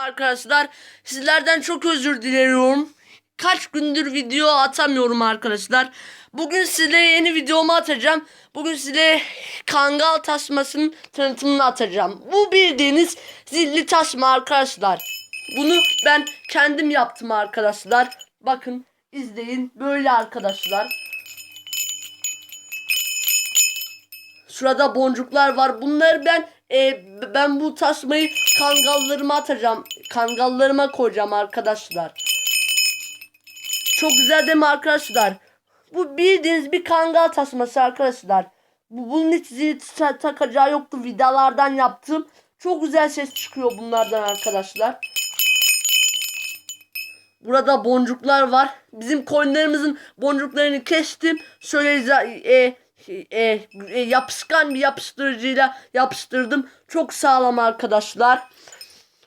Arkadaşlar sizlerden çok özür diliyorum. Kaç gündür video atamıyorum arkadaşlar. Bugün size yeni videomu atacağım. Bugün size kangal tasmasının tanıtımını atacağım. Bu bildiğiniz zilli tasma arkadaşlar. Bunu ben kendim yaptım arkadaşlar. Bakın izleyin böyle arkadaşlar. Şurada boncuklar var. Bunları ben e, ben bu tasmayı kangallarıma atacağım. Kangallarıma koyacağım arkadaşlar. Çok güzel değil mi arkadaşlar? Bu bildiğiniz bir kangal tasması arkadaşlar. Bu, bunun hiç zil ta- takacağı yoktu. Vidalardan yaptım. Çok güzel ses çıkıyor bunlardan arkadaşlar. Burada boncuklar var. Bizim koyunlarımızın boncuklarını kestim. Şöyle e, e, e, yapışkan bir yapıştırıcıyla yapıştırdım. Çok sağlam arkadaşlar.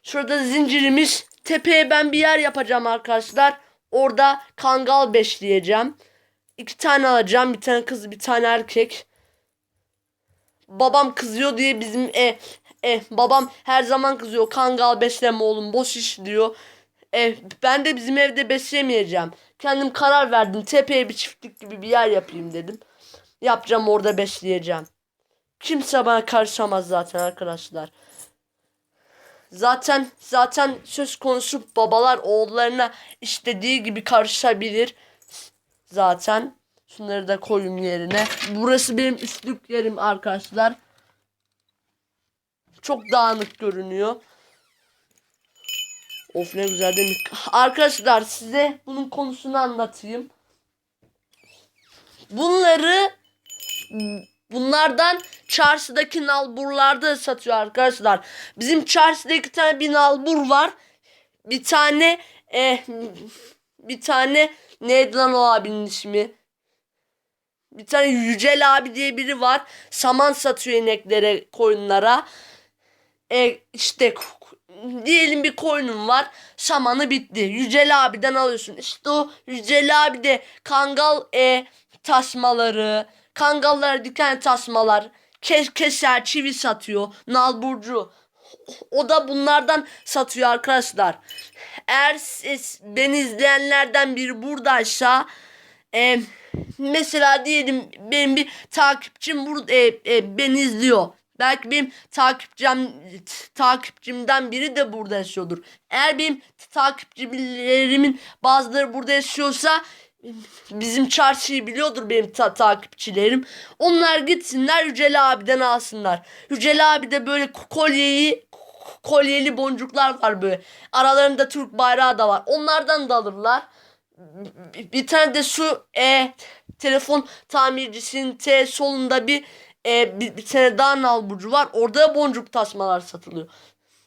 Şurada zincirimiz. Tepeye ben bir yer yapacağım arkadaşlar. Orada kangal besleyeceğim. İki tane alacağım. Bir tane kız bir tane erkek. Babam kızıyor diye bizim e, e, babam her zaman kızıyor. Kangal besleme oğlum boş iş diyor. E, ben de bizim evde beslemeyeceğim. Kendim karar verdim. Tepeye bir çiftlik gibi bir yer yapayım dedim. Yapacağım orada besleyeceğim. Kimse bana karışamaz zaten arkadaşlar. Zaten zaten söz konusu babalar oğullarına istediği gibi karışabilir. Zaten şunları da koyayım yerine. Burası benim üstlük yerim arkadaşlar. Çok dağınık görünüyor. Of ne güzel değil? Arkadaşlar size bunun konusunu anlatayım. Bunları bunlardan çarşıdaki nalburlarda satıyor arkadaşlar. Bizim çarşıda iki tane bir nalbur var. Bir tane eh, bir tane neydi lan o abinin ismi? Bir tane Yücel abi diye biri var. Saman satıyor ineklere, koyunlara. E işte diyelim bir koyunun var. Samanı bitti. Yücel abiden alıyorsun. İşte o Yücel abi de kangal e, tasmaları, kangallara diken tasmalar, kes, keser, çivi satıyor. Nalburcu. O da bunlardan satıyor arkadaşlar. Eğer siz, beni izleyenlerden biri buradaysa e, mesela diyelim benim bir takipçim burada e, e, beni izliyor. Belki benim takipçim takipçimden biri de burada yaşıyordur. Eğer benim takipçilerimin bazıları burada yaşıyorsa bizim çarşıyı biliyordur benim ta- takipçilerim. Onlar gitsinler Yücel abiden alsınlar. Yücel abi de böyle kolyeyi kolyeli boncuklar var böyle. Aralarında Türk bayrağı da var. Onlardan da alırlar. Bir- tane de şu e, telefon tamircisinin T solunda bir e, bir, bir tane daha nalburcu var. Orada boncuk tasmalar satılıyor.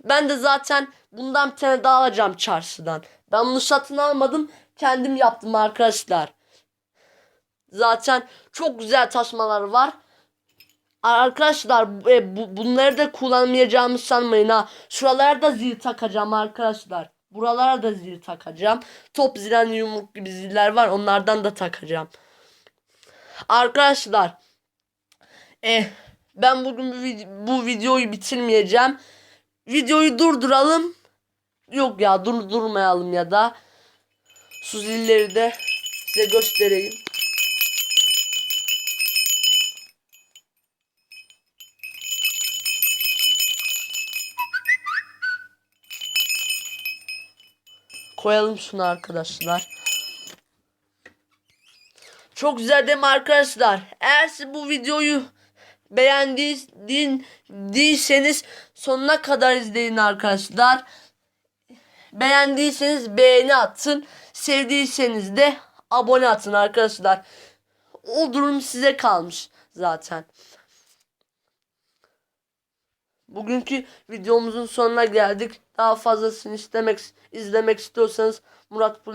Ben de zaten bundan bir tane daha alacağım çarşıdan. Ben bunu satın almadım. Kendim yaptım arkadaşlar. Zaten çok güzel tasmalar var. Arkadaşlar e, bu, bunları da kullanmayacağımı sanmayın ha. Şuralara da zil takacağım arkadaşlar. Buralara da zil takacağım. Top zilen yumruk gibi ziller var. Onlardan da takacağım. Arkadaşlar. Eh, ben bugün bu, bu videoyu bitirmeyeceğim. Videoyu durduralım. Yok ya durdurmayalım ya da. Su zilleri de size göstereyim. Koyalım şunu arkadaşlar. Çok güzel değil mi arkadaşlar? Eğer siz bu videoyu beğendiyseniz sonuna kadar izleyin arkadaşlar. Beğendiyseniz beğeni atın. Sevdiyseniz de abone atın arkadaşlar. O durum size kalmış zaten. Bugünkü videomuzun sonuna geldik. Daha fazlasını istemek izlemek istiyorsanız Murat Pro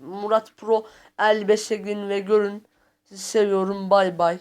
Murat Pro 55'e girin ve görün. Sizi seviyorum. Bay bay.